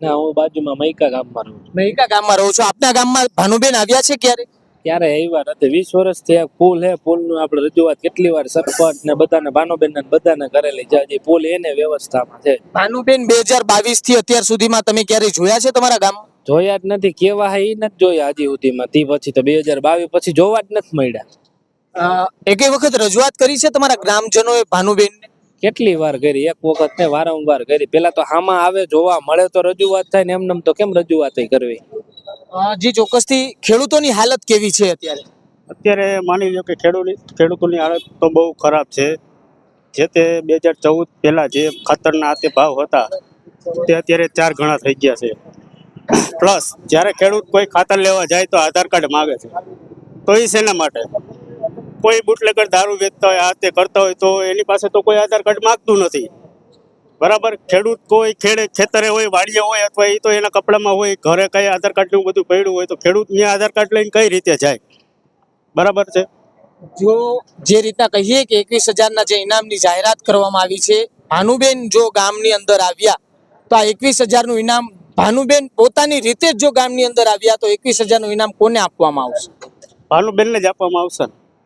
ના હું બાજુમાં મૈકા ગામમાં રહું છું. મૈકા ગામમાં રહું છું? આપના ગામમાં ભાનુબેન આવ્યા છે ક્યારે? ત્યારે આવ્યા નથી? વીસ વર્ષથી એક પુલ હે પુલનું આપણે રજૂઆત કેટલી વાર સરપંચ ને બધાને ભાનુબેન ને બધાને કરેલી છે. હજી પુલ એને વ્યવસ્થામાં છે. ભાનુબેન બે હજાર બાવીસથી અત્યાર સુધીમાં તમે ક્યારે જોયા છે તમારા ગામમાં? જોયા જ નથી. કેવા હે એ નથી જોયા હજી સુધીમાં. તે પછી તો બે હજાર બાવીસ પછી જોવા જ નથી મળ્યા. એકે વખત રજૂઆત કરી છે તમારા ગ્રામજનોએ ભાનુબેન કેટલી વાર કરી? એક વખત ને વારંવાર કરી. પેલા તો હામાં આવે જોવા મળે તો રજૂઆત થાય ને એમનેમ તો કેમ રજૂઆત કરવી? જે ચોક્કસથી. ખેડૂતોની હાલત કેવી છે અત્યારે? અત્યારે માની લો કે ખેડૂત ખેડૂતોની હાલત તો બહુ ખરાબ છે. જે તે બે હજાર ચૌદ પહેલા જે ખાતરના આતે ભાવ હતા તે અત્યારે ચાર ગણા થઈ ગયા છે. પ્લસ જ્યારે ખેડૂત કોઈ ખાતર લેવા જાય તો આધાર કાર્ડ માગે છે. તો એ શેના માટે? કોઈ બુટલેકર દારૂ વેચતા હોય આ તે કરતા હોય તો એની પાસે તો કોઈ આધાર કાર્ડ માગતું નથી. બરાબર? ખેડૂત કોઈ ખેડે ખેતરે હોય વાડીએ હોય અથવા એ તો એના કપડામાં હોય ઘરે કઈ આધાર કાર્ડનું બધું પડ્યું હોય તો ખેડૂત ત્યાં આધાર કાર્ડ લઈને કઈ રીતે જાય? બરાબર છે? જો જે રીતના કહીએ કે એકવીસ હજારના જે ઇનામની જાહેરાત કરવામાં આવી છે ભાનુબેન જો ગામની અંદર આવ્યા તો આ એકવીસ હજારનું ઇનામ ભાનુબેન પોતાની રીતે જ જો ગામની અંદર આવ્યા તો એકવીસ હજારનું ઇનામ કોને આપવામાં આવશે? ભાનુબેનને જ આપવામાં આવશે